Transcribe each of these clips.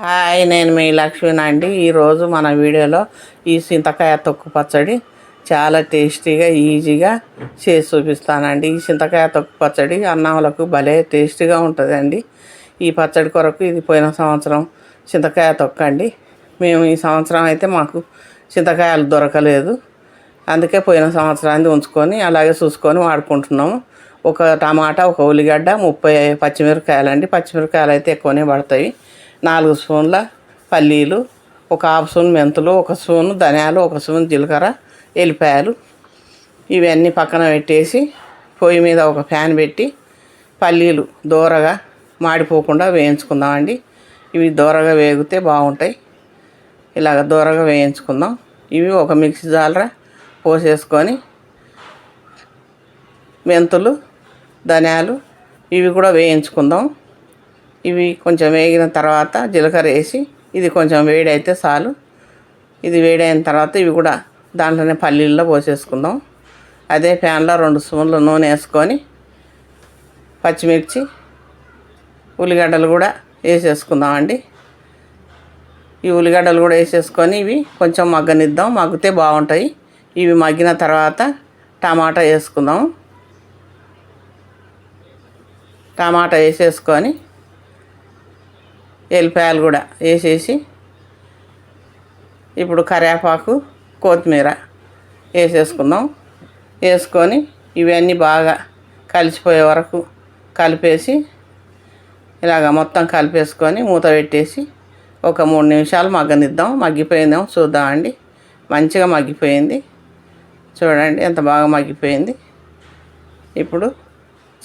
Hi నేను మీ లక్ష్మీని అండి. ఈరోజు మన వీడియోలో ఈ చింతకాయ తొక్కు పచ్చడి చాలా టేస్టీగా ఈజీగా చేసి చూపిస్తానండి. ఈ చింతకాయ తొక్కు పచ్చడి అన్నంలకు భలే టేస్టీగా ఉంటుందండి. ఈ పచ్చడి కొరకు ఇది పోయిన సంవత్సరం చింతకాయ తొక్క అండి. మేము ఈ సంవత్సరం అయితే మాకు చింతకాయలు దొరకలేదు. అందుకే పోయిన సంవత్సరాన్ని ఉంచుకొని అలాగే చూసుకొని వాడుకుంటున్నాము. ఒక టమాటా ఒక ఉల్లిగడ్డ ముప్పై పచ్చిమిరపకాయలు అండి పచ్చిమిరపకాయలు అయితే ఎక్కువనే పడతాయి. నాలుగు స్పూన్ల పల్లీలు ఒక హాఫ్ స్పూన్ మెంతులు ఒక స్పూన్ ధనియాలు ఒక స్పూన్ జీలకర్ర ఎల్లిపాయలు. ఇవన్నీ పక్కన పెట్టేసి పొయ్యి మీద ఒక ఫ్యాన్ పెట్టి పల్లీలు దూరగా మాడిపోకుండా వేయించుకుందామండి. ఇవి దూరగా వేగితే బాగుంటాయి. ఇలాగ దూరగా వేయించుకుందాం. ఇవి ఒక మిక్సీ జాలర పోసేసుకొని మెంతులు ధనియాలు ఇవి కూడా వేయించుకుందాం. ఇవి కొంచెం వేగిన తర్వాత జీలకర్ర వేసి ఇది కొంచెం వేడి అయితే చాలు. ఇది వేడైన తర్వాత ఇవి కూడా దాంట్లోనే పల్లీల్లో పోసేసుకుందాం. అదే ప్యాన్లో రెండు స్పూన్లు నూనె వేసుకొని పచ్చిమిర్చి ఉల్లిగడ్డలు కూడా వేసేసుకుందామండి. ఈ ఉల్లిగడ్డలు కూడా వేసేసుకొని ఇవి కొంచెం మగ్గనిద్దాం. మగ్గితే బాగుంటాయి. ఇవి మగ్గిన తర్వాత టమాటా వేసుకుందాం. టమాటా వేసేసుకొని ఎల్లిపాయలు కూడా వేసేసి ఇప్పుడు కరేపాకు కొత్తిమీర వేసేసుకుందాం. వేసుకొని ఇవన్నీ బాగా కలిసిపోయే వరకు కలిపేసి ఇలాగ మొత్తం కలిపేసుకొని మూత పెట్టేసి ఒక మూడు నిమిషాలు మగ్గనిద్దాం. మగ్గిపోయిందేమో చూద్దామండి. మంచిగా మగ్గిపోయింది. చూడండి ఎంత బాగా మగ్గిపోయింది. ఇప్పుడు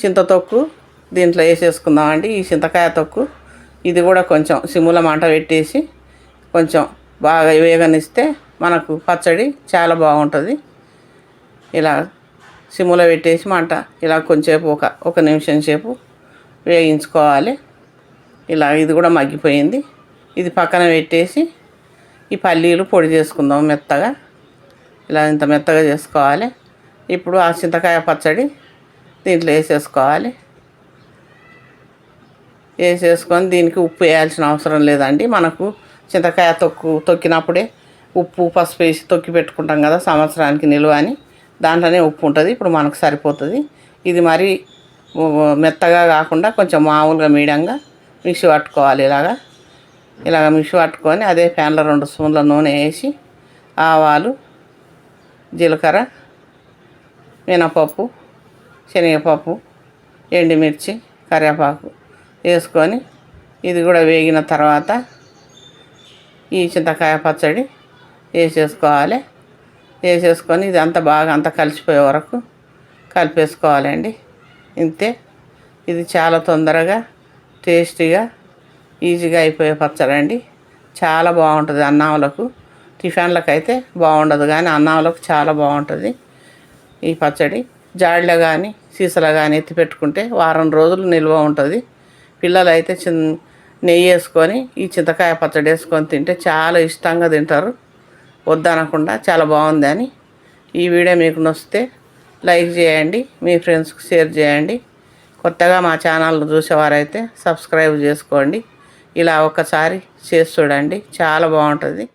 చింతతొక్కు దీంట్లో వేసేసుకుందామండి. ఈ చింతకాయ తొక్కు ఇది కూడా కొంచెం సిమ్ముల మంట పెట్టేసి కొంచెం బాగా వేగనిస్తే మనకు పచ్చడి చాలా బాగుంటుంది. ఇలా సిమ్ములో పెట్టేసి మంట ఇలా కొంచెంసేపు ఒక ఒక నిమిషం సేపు వేగించుకోవాలి. ఇలా ఇది కూడా మగ్గిపోయింది. ఇది పక్కన పెట్టేసి ఈ పల్లీలు పొడి చేసుకుందాం మెత్తగా. ఇలా ఇంత మెత్తగా చేసుకోవాలి. ఇప్పుడు ఆ చింతకాయ పచ్చడి దీంట్లో వేసేసుకోవాలి. వేసేసుకొని దీనికి ఉప్పు వేయాల్సిన అవసరం లేదండి. మనకు చింతకాయ తొక్కు తొక్కినప్పుడే ఉప్పు పసుపు వేసి తొక్కి పెట్టుకుంటాం కదా సంవత్సరానికి నిల్వ అని. దాంట్లోనే ఉప్పు ఉంటుంది. ఇప్పుడు మనకు సరిపోతుంది. ఇది మరి మెత్తగా కాకుండా కొంచెం మామూలుగా మీడియంగా మిక్సీ పట్టుకోవాలి ఇలాగా. ఇలాగ మిక్సీ పట్టుకొని అదే ప్యాన్లో రెండు స్పూన్ల నూనె వేసి ఆవాలు జీలకర్ర మినపప్పు శనగపప్పు ఎండుమిర్చి కరివేపాకు వేసుకొని ఇది కూడా వేగిన తర్వాత ఈ చింతకాయ పచ్చడి వేసేసుకోవాలి. వేసేసుకొని ఇది అంతా బాగా అంత కలిసిపోయే వరకు కలిపేసుకోవాలండి. ఇంతే. ఇది చాలా తొందరగా టేస్టీగా ఈజీగా అయిపోయే పచ్చడి అండి చాలా బాగుంటుంది అన్నాములకు. టిఫిన్లకు అయితే బాగుండదు కానీ అన్నాములకు చాలా బాగుంటుంది ఈ పచ్చడి. జాడిలో కానీ సీసాలో కానీ ఎత్తి పెట్టుకుంటే వారం రోజులు నిల్వ ఉంటుంది. పిల్లలు అయితే చిన్ నెయ్యి వేసుకొని ఈ చింతకాయ పచ్చడి వేసుకొని తింటే చాలా ఇష్టంగా తింటారు. వద్దనకుండా చాలా బాగుంది అని ఈ వీడియో మీకు నొస్తే లైక్ చేయండి మీ ఫ్రెండ్స్కి షేర్ చేయండి. కొత్తగా మా ఛానల్ చూసేవారైతే సబ్స్క్రైబ్ చేసుకోండి. ఇలా ఒకసారి చేసి చూడండి చాలా బాగుంటుంది.